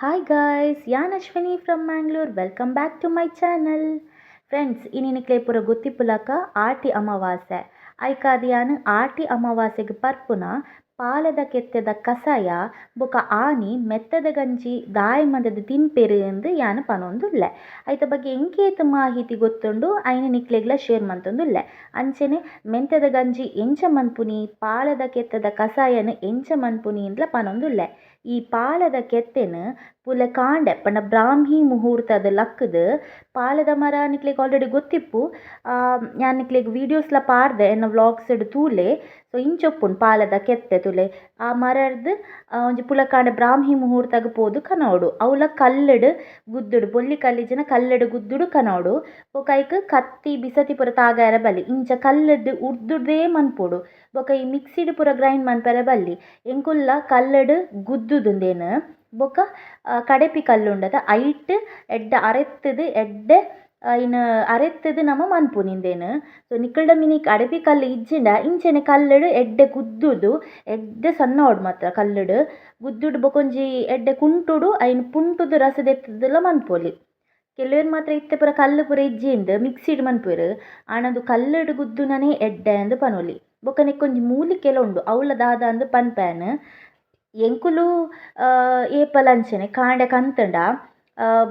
Hi guys ಯಾನ್ Ashwini from Mangalore welcome back to my channel friends ಇನ್ನಿನಿಕ್ಲೆ ಪೂರ ಗೊತ್ತಿಪ್ಪುಲಕ ಆಟಿ ಅಮಾವಾಸ್ಯೆ ಐಕಾದಿಯಾನು ಆಟಿ ಅಮಾವಾಸ್ಯೆಗೆ ಪರ್ಪುನ ಪಾಲದ ಕೆತ್ತದ ಕಸಾಯ ಬೊಕ ಆನಿ ಮೆತ್ತದ ಗಂಜಿ ದಾಯಿ ಮಂದದ ತಿನ್ಪೆರ್ ಎಂದು ಯಾನ್ ಪನೊಂದುಲ್ಲೆ ಐತ ಬಗ್ಗೆ ಎಂಕೇತ ಮಾಹಿತಿ ಗೊತ್ತುಂಡು ಐನ ನಿಕ್ಲೆಗ್ಲ ಶೇರ್ ಮಂತೊಂದುಲ್ಲೆ ಅಂಚನೆ ಮೆಂತೆದ ಗಂಜಿ ಎಂಚ ಮನ್ಪುನಿ ಪಾಲದ ಕೆತ್ತದ ಕಸಾಯನ ಎಂಚ ಮನ್ಪುನಿ ಇಂದ್ಲ ಪನೊಂದುಲ್ಲೆ ಈ ಪಾಲೆದ ಕೆತ್ತೆನ್ ಪುಲೆ ಕಾಂಡೆ ಪಂಡ ಬ್ರಾಹ್ಮಿ ಮುಹೂರ್ತದ ಲಕ್ಕುದು ಪಾಲೆದ ಮರ ನಿಕ್ಲೆಗ್ ಆಲ್ರೆಡಿ ಗೊತ್ತಿಪ್ಪು ಯಾನ್ ನಿಕ್ಲೆಗ್ ವೀಡಿಯೋಸ್ಲ ಪಾಡ್ದೆ ಎನ್ನ ವ್ಲಾಗ್ಸ್ಡ್ ತೂಲೆ ಸೊ ಇಂಚೊಪ್ಪುಂಡು ಪಾಲದ ಕೆತ್ತೆ ತುಲೆ, ಆ ಮರರ್ದ್ ಒಂಜಿ ಪುಲಕಾಂಡ ಬ್ರಾಹ್ಮಿ ಮುಹೂರ್ತಗ್ ಪೋದು ಕನೋಡು. ಅವುಲ ಕಲ್ಲುಡು ಗುದ್ದುಡು, ಬೊಲ್ಲಿ ಕಲ್ಲಿಜಿನ ಕಲ್ಲುಡು ಗುದ್ದುಡು ಕನೋಡು. ಬೊಕ ಐಕ್ ಕತ್ತಿ ಬಿಸತಿ ಪೂರ ತಾಗಾಯರ ಬಲ್ಲಿ, ಇಂಚ ಕಲ್ಲುಡು ಉರ್ದುದೇ ಮನ್ಪೊಡು ಬೊಕ ಈ ಮಿಕ್ಸಿಡ್ ಪೂರ ಗ್ರೈಂಡ್ ಮನ್ಪೆರೆ ಬಲ್ಲಿ, ಎಂಕುಲ್ಲ ಕಲ್ಲುಡು ಗುದ್ದುದುಂದೆನ್. ಬೊಕ ಕಡೆಪಿ ಕಲ್ಲುಂಡತ ಐಟ್, ಎಡ್ಡೆ ಅರೆತ್ತುದು ಎಡ್ಡೆ ಐನ್ ಅರೆತ್ತುದು ನಮ ಮನ್ಪುನಿಂದೆನ್. ಸೊ ನಿಕಲ್ಡ ಮಿನಿಕ್ ಅಡಪಿ ಕಲ್ಲು ಇಜ್ಜಿಂಡ, ಇಂಚೆನೆ ಕಲ್ಲುಡು ಎಡ್ಡೆ ಗುದ್ದುದು, ಎಡ್ಡೆ ಸಣ್ಣೋಡು ಮಾತ್ರ ಕಲ್ಲುಡು. ಗುದ್ದುಡು ಬೊಕೊಂಜಿ ಎಡ್ಡೆ ಕುಂಟುಡು ಐನ್ ಪುಂಟುದು ರಸ ಮನ್ಪೊಲಿ. ಕೆಲವೆರ್ ಮಾತ್ರ ಇತ್ತೆ ಪೂರ ಕಲ್ಲು ಪೂರ ಇಜ್ಜಿಂಡ್ ಮಿಕ್ಸಿಡ್ ಮನ್ಪುವೆರ್ ಆಂಡದು ಕಲ್ಲುಡು ಗುದ್ದುನನೆ ಎಡ್ಡೆ ಅಂದ್ ಪನೊಲಿ. ಬೊಕ ನೆಕ್ಕೊಂಜಿ ಮೂಲಿಕೆಲ ಉಂಡು ಅವ್ಲ ದಾದ ಅಂದ್ ಪನ್ಪೇನ್ ಎಂಕುಲು ಏಪಲ ಕಾಂಡ ಕಂತುಂಡ.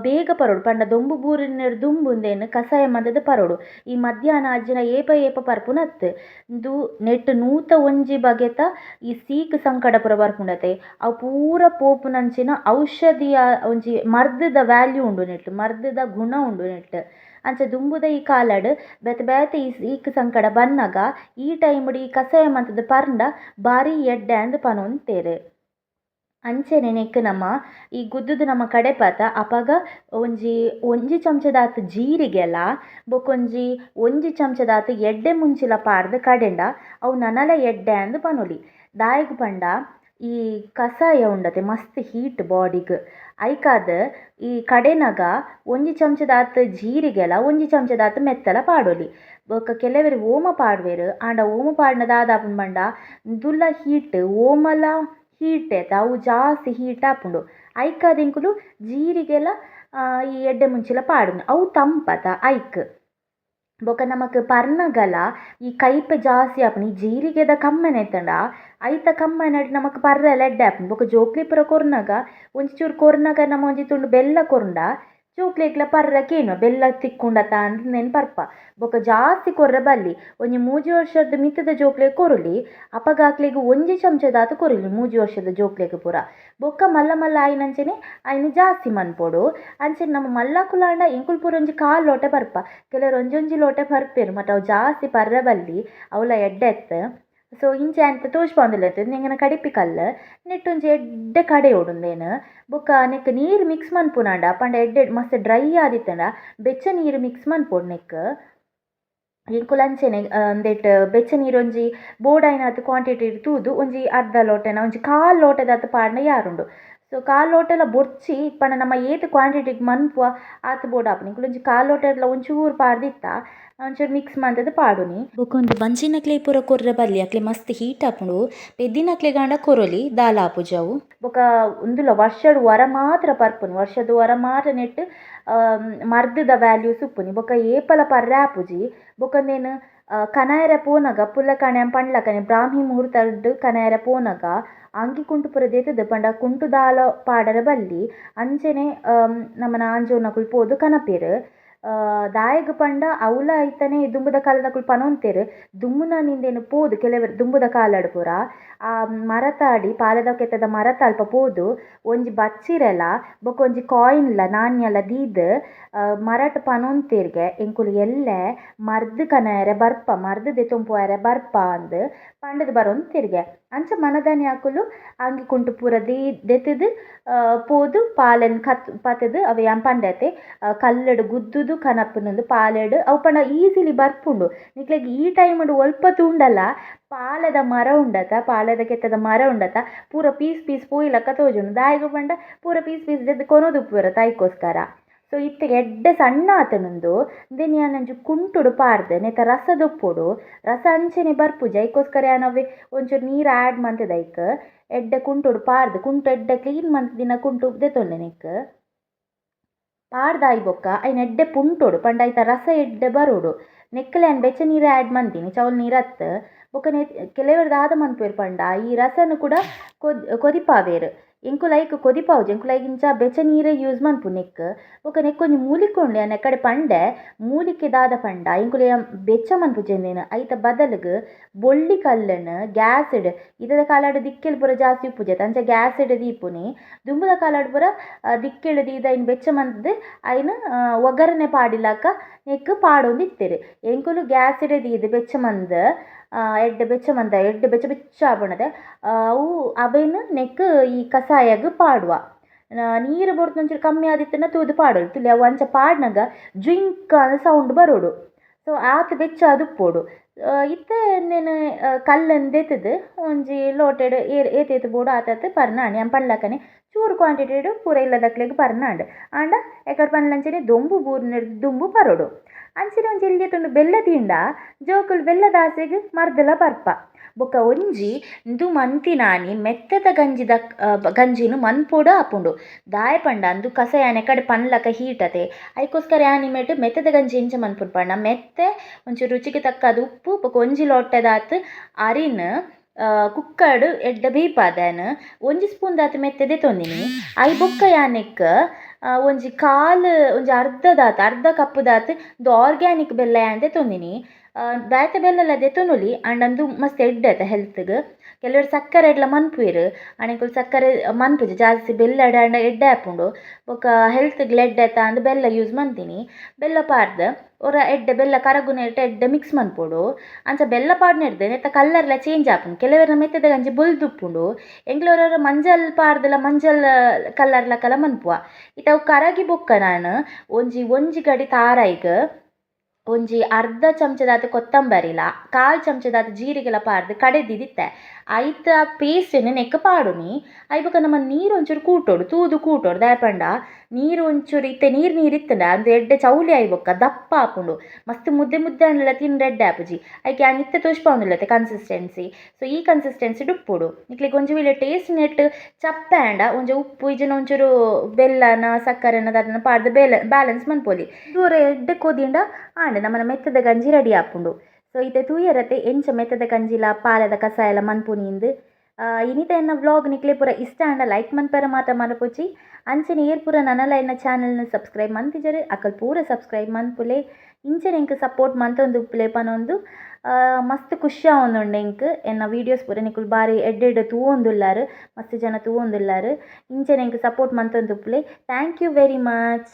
ಬೇಗ ಪರೊಡು. ಪಂಡ ದೊಂಬು ಬೂರಿನೆಡ್ ದುಂಬುಂದೆನ್ ಕಸಾಯ ಮಂದದ ಪರೋಡು. ಈ ಮಧ್ಯಾಹ್ನ ಆಜಿನ ಏಪ ಏಪ ಪರ್ಪುನ ನೆಟ್ಟ್ ನೂತ ಒಂಜಿ ಬಗೆತ ಈ ಸೀಕ್ ಸಂಕಟ ಪೂರ ಬರ್ಪುಂಡತೆ ಅವು ಪೂರ ಪೋಪುನಂಚಿನ ಔಷಧಿಯ ಒಂಜಿ ಮರ್ದದ ವ್ಯಾಲ್ಯೂ ಉಂಡು ನೆಟ್ಟ್. ಮರ್ದದ ಗುಣ ಉಂಡು ನೆಟ್ಟ್. ಅಂಚ ದುಂಬುದ ಈ ಕಾಲಡ್ ಬೆತೆ ಬೇತೆ ಈ ಸೀಕ್ ಸಂಕಟ ಬನ್ನಗ ಈ ಟೈಮ್ಡ್ ಈ ಕಸಾಯ ಮಂತುದು ಪರ್ಂಡ ಬಾರಿ ಎಡ್ಡೆ ಅಂದ್ ಪನೊಂದೆರ್ ಅಂಚನೆ ನೆಕ್ಕ್ ನಮ ಈ ಗುದ್ದುದು ನಮ ಕಡೆಪದ ಅಪಗ ಒಂಜಿ ಒಂಜಿ ಚಮಚದಾತ ಜೀರಿಗೆಲ, ಬೊಕೊಂಜಿ ಒಂಜಿ ಚಮಚದಾತ ಎಡ್ಡೆ ಮುಂಚಿಲ ಪಾಡ್ದ್ ಕಡೆಂಡ, ಅವು ನನಲ ಎಡ್ಡೆ ಅಂದ್ ಪನೊಲಿ. ದಾಯೆಗ್ ಪಂಡ ಈ ಕಸಾಯ ಉಂಡತೆ, ಮಸ್ತ್ ಹೀಟ್ ಬಾಡಿಗ್. ಐಕಾದ್ ಈ ಕಡೆನಗ ಒಂಜಿ ಚಮಚದಾತ ಜೀರಿಗೆಲ, ಒಂಜಿ ಚಮಚದಾತ ಮೆತ್ತಲ ಪಾಡೊಲಿ. ಬೊಕ ಕೆಲವೆರ್ ಓಮ ಪಾಡ್ವೆರ್, ಆಂಡ ಓಮ ಪಾಡ್ನ ದಾದಾಪುಂಡ್ ಪಂಡ ದುಲ್ಲ ಹೀಟ್, ಓಮಲ ಹೀಟ್, ತಾವು ಜಾಸ್ತಿ ಹೀಟ್ ಆಪುಂಡು ಐಕಾದಿಂಕುಲು ಜೀರಿಗೆಲ ಈ ಎಡ್ಡೆ ಮುಂಚಿಲ ಪಾಡುಂಡು ಅವು ತಂಪತ ಐಕ್. ಬೊಕ ನಮಕ್ ಪರ್ನಗಲ ಈ ಕೈಪೆ ಜಾಸ್ತಿ ಆಪುಂಡು ಈ ಜೀರಿಗೆದ ಕಮ್ಮನೆ ಇತ್ತಂಡ ಐತ ಕಮ್ಮನಡಿ ನಮಕ್ ಪರ್ರೆಲ ಎಡ್ಡೆ ಆಪುಂಡು ಬೊಕ ಜೋಕ್ಲಿ ಪೂರ ಕೊರ್ನಗ ಒಂಚೂರು ಕೊರ್ನಗ ನಮ ಒಂಜಿ ತುಂಡು ಬೆಲ್ಲ ಕೊರ್ಂಡ ಜೋಕ್ಲೆಗ್ಲ ಪರ್ರೆ ಕೇನುವ ಬೆಲ್ಲ ತಿಕ್ಕುಂಡತ ಅಂದ್ ಪರ್ಪ ಬೊಕ ಜಾಸ್ತಿ ಕೊರ್ರೆ ಬಲ್ಲಿ ಒಂಜಿ ಮೂಜಿ ವರ್ಷದ ಮಿತ್ತದ ಜೋಕ್ಲೆಗ್ ಕೊರುಲಿ ಅಪಗಾಕ್ಲೆಗ್ ಒಂಜಿ ಚಮಚದಾತ ಕೊರುಲಿ ಮೂಜಿ ವರ್ಷದ ಜೋಕ್ಲೆಗ್ ಪೂರ ಬೊಕ್ಕ ಮಲ್ಲ ಮಲ್ಲ ಆಯಿನಂಚನೆ ಆಯ್ನ ಜಾಸ್ತಿ ಮನ್ಪೊಡು ಅಂಚನೆ ನಮ ಮಲ್ಲಕುಲಾಂಡ ಎಂಕುಲು ಪೂರ ಒಂಜಿ ಕಾಲ್ ಲೋಟ ಬರ್ಪ ಕೆಲವರು ಒಂಜೊಂಜಿ ಲೋಟ ಬರ್ಪೆರ್ ಮತ್ತು ಅವು ಜಾಸ್ತಿ ಪರ್ರೆ ಬಲ್ಲಿ ಅವುಲ ಎಡ್ಡೆತ್ ಸೊ ಇಂಚ ಎಂತ ತೋಜ್ಪಾಂದುಲ್ಲೆರ್ ಎಂಗನ ಕಡಿಪಿ ಕಲ್ಲು ನೆಟ್ಟ್ ಒಂಜಿ ಎಡ್ಡೆ ಕಡೆ ಉಡುಂದೆನ್ ಬೊಕ ನೆಕ್ಕ್ ನೀರ್ ಮಿಕ್ಸ್ ಮನ್ಪುನಾಂಡ ಪಂಡ ಎಡ್ಡೆ ಮಸ್ತ್ ಡ್ರೈ ಆದಿತ್ತಂಡ ಬೆಚ್ಚ ನೀರ್ ಮಿಕ್ಸ್ ಮನ್ಪೊಡು ನೆಕ್ಕ್ ಎಂಕುಲು ಅಂಚೆನೆ ಉಂದೆಟ್ ಬೆಚ್ಚ ನೀರ್ ಒಂಜಿ ಬೋಡಾಯಿನಾತ್ ಕ್ವಾಂಟಿಟಿಡ್ ತೂದು ಒಂಜಿ ಅರ್ಧ ಲೋಟನ ಒಂಜಿ ಕಾಲ್ ಲೋಟದಾತ್ ಪಾಡ್ನ ಯಾರುಂಡು ಸೊ ಕಾಲ್ ಲೋಟಲ ಬೊರ್ಚಿ ಪಂಡ ನಮ ಏತ್ ಕ್ವಾಂಟಿಟಿಗ್ ಮನ್ಪುವ ಆತ್ ಬೋಡಾಪುಂಡು ಎಂಕುಲು ಒಂಜಿ ಕಾಲ್ ಲೋಟಡ್ಲ ಒಂಚೂರು ಪಾಡ್ದಿತ್ತ ಒಂಚೂರು ಮಿಕ್ಸ್ ಮಂತುದು ಪಾಡುನಿ ಬೊಕೊಂದು ಬಂಜಿನಕ್ಲೆ ಪೂರ ಕೊರ್ರೆ ಬಲ್ಲಿ ಅಕ್ಲೆ ಮಸ್ತ್ ಹೀಟ್ ಆಪುಂಡು ಪೆದ್ದಿನಕ್ಲೆ ಗಾಂಡ ಕೊರೊಲಿ ದಾಲ ಆಪುಜವು ಬೊಕ ಉಂದುಲ ವರ್ಷಡ್ ವರ ಮಾತ್ರ ಪರ್ಪುನಿ ವರ್ಷದ ವರ ಮಾತ್ರ ನೆಟ್ಟ್ ಮರ್ದದ ವ್ಯಾಲ್ಯೂಸ್ ಉಪ್ಪುನಿ ಬೊಕ ಏಪಲ ಪರ್ರೆ ಆಪುಜಿ ಬೊಕಂದೆನ್ ಕನಾಯರೆ ಪೋನಗ ಪುಲ್ಲಕಣೆ ಪಂಡ್ಲಕನೆ ಬ್ರಾಹ್ಮಿ ಮುಹೂರ್ತಡ್ ಕನಾಯರೆ ಪೋನಗ ಅಂಗಿ ಕುಂಟು ಪೂರ ದೆತುದು ಪಂಡ ಕುಂಟು ದಾಲ ಪಾಡರೆ ಬಲ್ಲಿ ಅಂಚನೆ ನಮನ ಆಂಜೋವುನಕುಲು ಪೋದು ಕನಪೆರ್ ದಾಯೆಗ್ ಪಂಡ ಅವ್ಲ ಐತನೆ ದುಂಬುದ ಕಾಲದಕುಲು ಪನೊಂತೆರ್ ದುಂಬುನನಿಂದೆನ್ ಪೋದು ಕೆಲವೆರ್ ದುಂಬುದ ಕಾಲಡ್ ಪೂರ ಆ, ಮರತಾಡಿ, ಪಾಲೆದ ಕೆತ್ತದ ಮರತ ಅಲ್ಪ ಪೋದು, ಒಂಜಿ ಬಚ್ಚಿರೆಲ, ಬೊಕೊಂಜಿ ಕಾಯಿನ್ಲ, ನಾಣ್ಯಲ ದೀದ್ ಮರಟ್ ಪನೊಂತೆರ್ಗೆ ಎಂಕುಲು ಎಲ್ಲೆ ಮರ್ದ್ ಕನಾಯರೆ ಬರ್ಪ, ಮರ್ದ್ ದೆತೊಂಪುವೆರೆ ಬರ್ಪ ಅಂದ್ ಪಂಡದ್ ಬರೊಂತೆರ್ಗೆ. ಅಂಚ ಮನದಾನಿ ಆಕುಲು ಅಂಗಿ ಕುಂಟು ಪೂರ ದೀ ದೆತುದು ಪೋದು, ಪಾಲೆನ್ ಕತ್ ಪತುದು ಅವು ಯಾನ್ ಪಂಡತೆ ಕಲ್ಲುಡು ಗುದ್ದುದು ಕನಪುನೊಂದು ಪಾಲೆಡ್, ಅವು ಪಂಡ ಈಸಿಲಿ ಬರ್ಪುಂಡು. ನಿಕ್ಲೆಗ್ ಈ ಟೈಮ್ಡ್ ಒಲ್ಪ ತೂಂಡಲ ಪಾಲೆದ ಮರ ಉಂಡತ, ಪಾಲೆದ ಕೆತ್ತದ ಮರ ಉಂಡತ, ಪೂರ ಪೀಸ್ ಪೀಸ್ ಪೋಯಿಲಕ ತೋಜುಂಡು. ದಾಯೆಗ್ ಪಂಡ ಪೂರ ಪೀಸ್ ಪೀಸ್ ದೆತ್ ಕೊನೊದುಪ್ಪುವೆರ್ ತಾಯ್ಕೋಸ್ಕರ. ಸೊ ಇತ್ತೆ ಎಡ್ಡೆ ಸಣ್ಣ ಆತನೊಂದು ಉಂದೆನ್ ಯಾನ್ ಒಂಜಿ ಕುಂಟುಡು ಪಾರ್ದ್. ನೆತ ರಸ ದೊಪ್ಪುಡು ರಸ ಅಂಚನೆ ಬರ್ಪುಜ ಐಕೋಸ್ಕರ ಯಾನ್ ಅವೆ ಒಂಚೂರು ನೀರು ಆಡ್ ಮಂತುದು ಐಕ್. ಎಡ್ಡೆ ಕುಂಟುಡು ಪಾಡ್ದು ಕುಂಟು ಎಡ್ಡೆ ಕ್ಲೀನ್ ಮಂತಿನ ಕುಂಟು ದೆತೊಂಡೆ ನೆಕ್. ಪಾಡ್ದಾಯಿ ಬೊಕ್ಕ. ಐನ್ ಎಡ್ಡೆ ಪುಂಟೊಡು. ಪಂಡ ಐತ ರಸ ಎಡ್ಡೆ ಬರೋಡು. ನೆಕ್ಕಲೆ ಅನ್ ಬೆಚ್ಚ ನೀರು ಆ್ಯಡ್ ಮಂತೀನಿ. ಚೌಲ್ ನೀರತ್ ಬೊಕ್ಕ ನೆ ಕೆಲವೆರ್ದು ದಾದ ಮನ್ಪುವೆರ್ ಪಂಡ. ಈ ರಸನು ಕೂಡ ಕೊದ್, ಕೊದಿಪಾವೆರ್. ಎಂಕುಲು ಐಕ್ ಕೊದಿಪಾವುಜಿ ಎಂಕುಲು ಐಕ್ ಇಂಚ ಬೆಚ್ಚ ನೀರೇ ಯೂಸ್ ಮನ್ಪುನು ನೆಕ್ ಬೊಕ ನೆಕ್ ಒಂಜಿ ಮೂಲಿಕೆ ಉಂಡು ಯಾನ್ ಎಕ್ಕಡೆ ಪಂಡೆ ಮೂಲಿಕೆ ದಾದ ಪಂಡ ಎಂಕುಲು ಬೆಚ್ಚ ಮನ್ಪುಜೆಂದೆನ್ ಐತ ಬದಲ್ಗ್ ಬೊಳ್ಳಿ ಕಲ್ಲನ್ ಗ್ಯಾಸ್ಡ್ ಇತ್ತೆದ ಕಾಲಡ್ ದಿಕ್ಕೆಲ್ ಪೂರ ಜಾಸ್ತಿ ಉಪ್ಪುಜೆತ ಅಂಚ ಗ್ಯಾಸ್ಡ್ ದೀಪುನಿ ದುಂಬುದ ಕಾಲಡ್ ಪೂರ ದಿಕ್ಕೆಲ್ ದೀದ್ ಐನ್ ಬೆಚ್ಚ ಮಲ್ತುದು ಐನ್ ಒಗ್ಗರಣೆ ಪಾಡಿಲಕ ನೆಕ್ ಪಾಡೊಂದು ಇತ್ತೆರ್ ಎಂಕುಲು ಗ್ಯಾಸ್ಡ್ ದೀದ್ ಬೆಚ್ಚ ಮಂತ್ ಎಡ್ಡೆ ಬೆಚ್ಚ ಮಂತ ಎಡ್ಡೆ ಬೆಚ್ಚ ಬೆಚ್ಚ ಆಪುಂಡತೆ ಅವು ಅವೆನ್ ನೆಕ್ ಈ ಕಸಾಯಗ್ ಪಾಡುವ. ನೀರು ಬುರ್ದು ಒಂಚೂರು ಕಮ್ಮಿ ಆದಿತ್ತಂಡ ತೂದು ಪಾಡೊಲಿ ತುಲೆ ಅವು ಅಂಚ ಪಾಡ್ನಗ ಜ್ವಿಂಕ್ ಸೌಂಡ್ ಬರೊಡು. ಸೊ ಆತ್ ಬೆಚ್ಚ ಅದು ಉಪ್ಪೊಡು ಇತ್ತೆ ಉಂದೆನ್ ಕಲ್ಲನ್ ಒಂಜಿ ಲೋಟೆಡ್ ಏತ್ ಏತ್ ಬೋಡು ಪರ್ನಾಂಡ್ ಯಾನ್ ಪಂಡ್ಲಕನೆ ಕ್ವಾಂಟಿಟಿಡ್ ಪೂರ ಇಲ್ಲದಕ್ಲೆಗ್ ಪರ್ನಾಂಡ್ ಆಂಡ ಎಕಡ್ ಪಂಡ್ಲಂಚನೆ ದೊಂಬು ಬೂರ್ನೆರ್ದ್ ದುಂಬು ಬರೊಡು ಅಂಚನೆ ಒಂಜಿ ಎಲ್ಯತುಂಡು ಬೆಲ್ಲ ತೀಂಡ ಜೋಕುಲು ಬೆಲ್ಲದಾಸೆಗ್ ಮರ್ದಲ ಬರ್ಪ ಬೊಕ ಒಂಜಿ ಉಂದು ಮಂತಿನಾನಿ ಮೆತ್ತದ ಗಂಜಿದ ಗಂಜಿನ್ ಮನ್ಪೊಡು ಆಪುಂಡು ದಾಯೆ ಪಂಡ ಅಂದು ಕಸ ಯಾನ್ ಎಕ್ಕಡೆ ಪನ್ಲಕ ಹೀಟತೆ ಐಕೋಸ್ಕರ ಯಾನ್ ಮೆತ್ತದ ಗಂಜಿ ಇಂಚ ಮನ್ಪುಡು ಪಂಡ ಮೆತ್ತೆ ಒಂಚೂರು ರುಚಿಗೆ ತಕ್ಕದ ಉಪ್ಪು ಬೊಕ ಒಂಜಿ ಲೋಟದಾತ್ ಅರಿನ್ ಕುಕ್ಕರ್ಡ್ ಎಡ್ಡೆ ಬೀಪಾದೆನ್. ಒಂಜಿ ಸ್ಪೂನ್ ದಾತ್ ಮೆತ್ತೆ ತೊಂದಿನಿ. ಐ ಬೊಕ್ಕ ಯಾನ್ ನೆಕ್ ಒಂಜಿ ಕಾಲ್, ಒಂಜಿ ಅರ್ಧದಾತ್ ಅರ್ಧ ಕಪ್ ದಾತ್ ಉಂದು ಆರ್ಗ್ಯಾನಿಕ್ ಬೆಲ್ಲ ಆನ್ ದೆತೊಂದಿನಿ ಬೇತೆ ಬೆಲ್ಲ ದೆತೊನುಲಿ ಆಂಡ ಉಂದು ಮಸ್ತ್ ಎಡ್ಡೆತ ಹೆಲ್ತ್ಗ್ ಕೆಲವೆರ್ ಸಕ್ಕರೆಡ್ಲ ಮನ್ಪುವೆರ್ ಆಣೆಕುಲು ಸಕ್ಕರೆ ಮನ್ಪುಜಿ ಜಾಸ್ತಿ ಬೆಲ್ಲ ಆಂಡ ಎಡ್ಡೆ ಆಪುಂಡು ಬೊಕ ಹೆಲ್ತ್ಗ್ ಲೆಡ್ಡೆತ ಅಂದ್ ಬೆಲ್ಲ ಯೂಸ್ ಮಂತಿನಿ ಬೆಲ್ಲ ಪಾಡ್ದ್, ಒರ ಎಡ್ಡೆ ಬೆಲ್ಲ ಕರಗುನೆರ್ಟ್ ಎಡ್ಡೆ ಮಿಕ್ಸ್ ಮನ್ಪೊಡು. ಅಂಚ ಬೆಲ್ಲ ಪಾಡ್ನೆರ್ದ್ ನೆತ್ತ ಲ ಚೇಂಜ್ ಆಪುಂಡು ಕೆಲವೆರ್ನ ಮೆತ್ತದ ಗಂಜಿ ಬುಲ್ದುಪ್ಪುಂಡು ಎಂಗ್ಳೂರವ್ರ ಮಂಜಲ್ ಪಾಡ್ದಲ ಮಂಜಲ್ ಕಲರ್ ಲಕಲ ಮನ್ಪುವ. ಇತ್ತವು ಕರಗಿ ಬೊಕ್ಕ ನಾನ್, ಒಂಜಿ ಒಂಜಿ ಗಡಿ ತಾರಾಯಿಗ್ ಒಂಜಿ ಅರ್ಧ ಚಮಚದಾತ ಕೊತ್ತಂಬರಿಲ, ಕಾಲ್ ಚಮಚದಾತ ಜೀರಿಗೆಲ ಪಾಡ್ದ್ ಕಡೆದಿ ದಿತ್ತೆ ಐತ ಪೇಸ್ಟ್ನ್ ನೆಕ್ ಪಾಡುನಿ ಐ ಬೊಕ ನಮ ನೀರ್ ಒಂಚೂರು ಕೂಟೊಡು, ತೂದು ಕೂಟೊಡು ದಾಯೆ ನೀರ್ ಒಂಚೂರು ಇತ್ತೆ, ನೀರ್ ನೀರ್ ಇತ್ತಂಡ ಅಂದ್ ಎಡ್ಡೆ ಚೌಲಿ ಆಯಿ ಬೊಕ್ಕ ದಪ್ಪ ಆಪುಂಡು ಮಸ್ತ್ ಮುದ್ದೆ ಮುದ್ದೆ ಆಂಡ್ಲ ತಿಂಡ್ರೆ ಎಡ್ಡೆ ಆಪುಜಿ ಐಕೆ ಆನ್ ಇತ್ತೆ ತೋಜ್ಪಾವುಂದುಲ್ಲೆತೆ ಕನ್ಸಿಸ್ಟೆನ್ಸಿ ಸೊ ಈ ಕನ್ಸಿಸ್ಟೆನ್ಸಿ ಡುಪ್ಪುಡು. ನಿಕ್ಲೆಗ್ ಒಂಜಿ ವೇಳೆ ಟೇಸ್ಟ್ ನೆಟ್ ಚಪ್ಪೆ ಆಂಡ, ಒಂಜಿ ಉಪ್ಪು ಇಜನ ಒಂಚೂರು ಬೆಲ್ಲನ, ಸಕ್ಕರೆನ, ಅದನ್ನ ಪಾಡ್ದ ಬೇಲ ಬ್ಯಾಲೆನ್ಸ್ ಮನ್ಪೊಲಿ. ದೂರ ಎಡ್ಡೆ ಕೋದಿಂಡ ಆಂಡ ನಮನ ಮೆತ್ತದ ಗಂಜಿ ರೆಡಿ ಆಪುಂಡು ಸೊ ಇತ್ತೆ ತೂಯರತೆ ಎಂಚ ಮೆತ್ತದ ಗಂಜಿಲ, ಪಾಲದ ಕಸಾಯಲ ಮನ್ಪುನಿಂದ್ ಇನಿತ ಎನ್ನ ವ್ಲಾಗ್ ನಿಕ್ಲೆ ಪೂರ ಇಷ್ಟ ಆಂಡ ಲೈಕ್ ಮನ್ಪೆರ ಮಾತ ಮನಪುಜಿ ಅಂಚನೆ ಏರ್ ಪೂರ ನನಲ ಎನ್ನ ಚಾನಲ್ನ ಸಬ್ಸ್ಕ್ರೈಬ್ ಮಂತಿಜರ್. ಅಕಲ್ ಪೂರ ಸಬ್ಸ್ಕ್ರೈಬ್ ಮನ್ಪುಲೆ ಇಂಚನೆ ಎಂಕ್ ಸಪೋರ್ಟ್ ಮಂತೊಂದುಪ್ಪುಲೆ ಪನೊಂದು ಮಸ್ತ್ ಖುಷಿ ಆವೊಂದುಂಡು ಎಂಕ್ ಎನ್ನ ವೀಡಿಯೋಸ್ ಪೂರ ನಿಕುಲು ಬಾರಿ ಎಡ್ಡೆಡ್ಡೆ ತೂವೊಂದುಲ್ಲಾರ್, ಮಸ್ತ್ ಜನ ತೂವೊಂದುಲ್ಲಾರ್. ಇಂಚನೆ ಎಂಕ್ ಸಪೋರ್ಟ್ ಮಂತೊಂದುಪ್ಪುಲೆ ಥ್ಯಾಂಕ್ ಯು ವೆರಿ ಮಚ್